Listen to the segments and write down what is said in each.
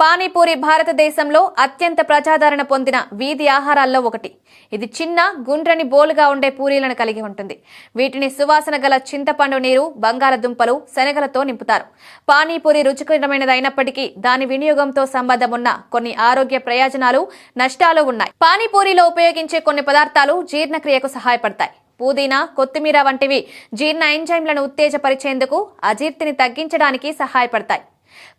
పానీపూరి భారతదేశంలో అత్యంత ప్రజాదరణ పొందిన వీధి ఆహారాల్లో ఒకటి. ఇది చిన్న గుండ్రని బోలుగా ఉండే పూరీలను కలిగి ఉంటుంది. వీటిని సువాసన గల చింతపండు నీరు బంగాళదుంపలు శనగలతో నింపుతారు. పానీపూరి రుచికరమైనది అయినప్పటికీ దాని వినియోగంతో సంబంధం ఉన్న కొన్ని ఆరోగ్య ప్రయోజనాలు నష్టాలు ఉన్నాయి. పానీపూరిలో ఉపయోగించే కొన్ని పదార్థాలు జీర్ణక్రియకు సహాయపడతాయి. పుదీనా కొత్తిమీర వంటివి జీర్ణ ఎంజైమ్లను ఉత్తేజపరిచేందుకు అజీర్తిని తగ్గించడానికి సహాయపడతాయి.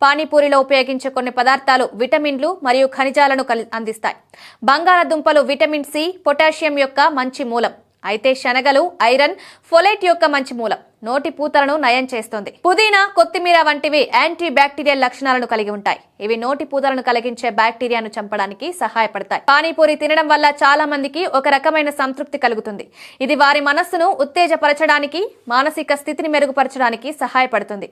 పానీపూరిలో ఉపయోగించే కొన్ని పదార్థాలు విటమిన్లు మరియు ఖనిజాలను అందిస్తాయి. బంగాళాదుంపలు విటమిన్ సి పొటాషియం యొక్క మంచి మూలం. అయితే శనగలు ఐరన్ ఫొలేట్ యొక్క మంచి మూలం. నోటి పూతలను నయం చేస్తుంది. పుదీనా కొత్తిమీర వంటివి యాంటీ బ్యాక్టీరియల్ లక్షణాలను కలిగి ఉంటాయి. ఇవి నోటి పూతలను కలిగించే బ్యాక్టీరియాను చంపడానికి సహాయపడతాయి. పానీపూరి తినడం వల్ల చాలా మందికి ఒక రకమైన సంతృప్తి కలుగుతుంది. ఇది వారి మనస్సును ఉత్తేజపరచడానికి మానసిక స్థితిని మెరుగుపరచడానికి సహాయపడుతుంది.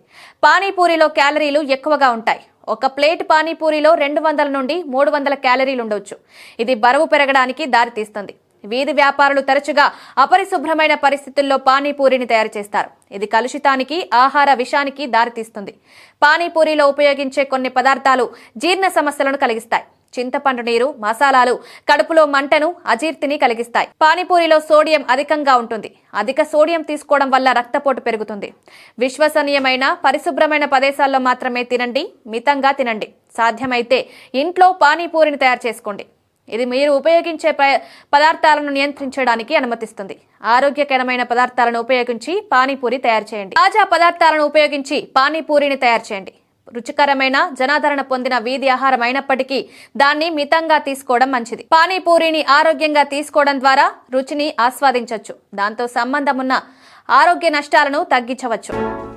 పానీపూరిలో క్యాలరీలు ఎక్కువగా ఉంటాయి. ఒక ప్లేట్ పానీపూరిలో రెండు వందల నుండి మూడు వందల క్యాలరీలు ఉండవచ్చు ఇది బరువు పెరగడానికి దారితీస్తుంది. వీధి వ్యాపారులు తరచుగా అపరిశుభ్రమైన పరిస్థితుల్లో పానీపూరిని తయారు చేస్తారు. ఇది కలుషితానికి ఆహార విషానికి దారితీస్తుంది. పానీపూరిలో ఉపయోగించే కొన్ని పదార్థాలు జీర్ణ సమస్యలను కలిగిస్తాయి. చింతపండు నీరు మసాలాలు కడుపులో మంటను అజీర్తిని కలిగిస్తాయి. పానీపూరిలో సోడియం అధికంగా ఉంటుంది. అధిక సోడియం తీసుకోవడం వల్ల రక్తపోటు పెరుగుతుంది. విశ్వసనీయమైన పరిశుభ్రమైన ప్రదేశాల్లో మాత్రమే తినండి మితంగా తినండి. సాధ్యమైతే ఇంట్లో పానీపూరిని తయారు చేసుకోండి. ఇది మీరు ఉపయోగించే ప- పదార్థాలను నియంత్రించడానికి అనుమతిస్తుంది. ఆరోగ్యకరమైన పదార్థాలను ఉపయోగించి పానీపూరి తయారు చేయండి. తాజా పదార్థాలను ఉపయోగించి పానీపూరిని తయారు చేయండి. రుచికరమైన జనాదరణ పొందిన వీధి ఆహారం అయినప్పటికీ దాన్ని మితంగా తీసుకోవడం మంచిది. పానీపూరిని ఆరోగ్యంగా తీసుకోవడం ద్వారా రుచిని ఆస్వాదించవచ్చు దాంతో సంబంధం ఉన్న ఆరోగ్య నష్టాలను తగ్గించవచ్చు.